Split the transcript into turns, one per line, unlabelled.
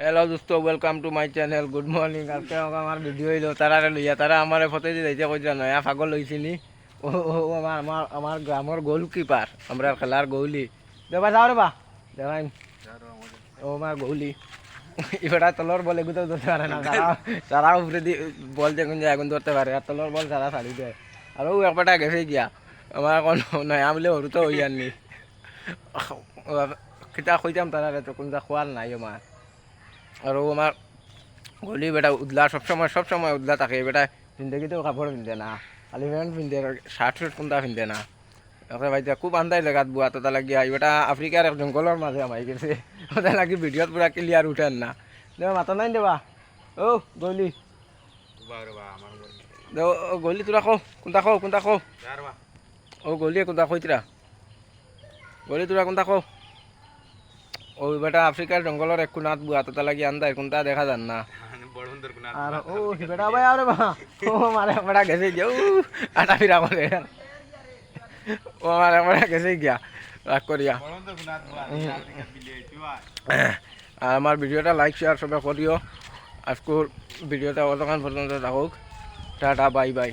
Hello দোস্ত welcome to my channel good morning আজকে আমার ভিডিও হইল তারা লইয়া তারা আমার ফটো দিয়ে যাইতে কইছে নয়া পাগল লইছিনি ও আমার আমার আমার গ্রামের গোলকিপার আমরা খেলার গৌলি দেবা যাও রে বা দেবাই ও আমার গৌলি এবার তলর বল এগুলো ধরতে পারে না তারা তারা উপরে দিয়ে বল যখন যায় এখন ধরতে পারে আর তলর বল তারা ছাড়ি দেয় আর ও একবারটা গেছে গিয়া আমার এখন নয়া বলে হরু তো হই আননি কিতা কইতাম তারা তো কোনটা খোয়ার নাই আমার আর ও আমার গলি বেটা উদলা সবসময় সবসময় উদলা থাকে। বেটা জিন্দগিতেও কাপড় পিন্ধে না। খালি প্যান্ট পিন্ধে শার্ট শার্ট কোনটা পিন্ধে না। ওকে ভাই খুব আন্দাই লাগাত বুয়া তো লাগিয়া বেটা আফ্রিকার এক জঙ্গলের মাঝে আমাই গেছে। ওটা লাগি ভিডিওত পুরা ক্লিয়ার উঠেন না। দেবা মাথা নাই দেবা ও গলি। দে ও গলি তোরা কো কোনটা কো কোনটা কো। ও গলি কোনটা কইতরা গলি তোরা কোনটা কো। ও বেটা আফ্রিকার জঙ্গলের এক কোনাত বুয়া তো লাগি আন্দাই কোনটা দেখা যান না। আর ও বেটা ভাই আরে বা ও মারে বেটা গেছে গিয়া। ও আটা ফিরা করে ও মারে বেটা গেছে গিয়া। রাগ করিয়া আর আমার ভিডিওটা লাইক শেয়ার সবাই করিও আজকের ভিডিওটা অতক্ষণ পর্যন্ত থাকুক। টাটা বাই বাই।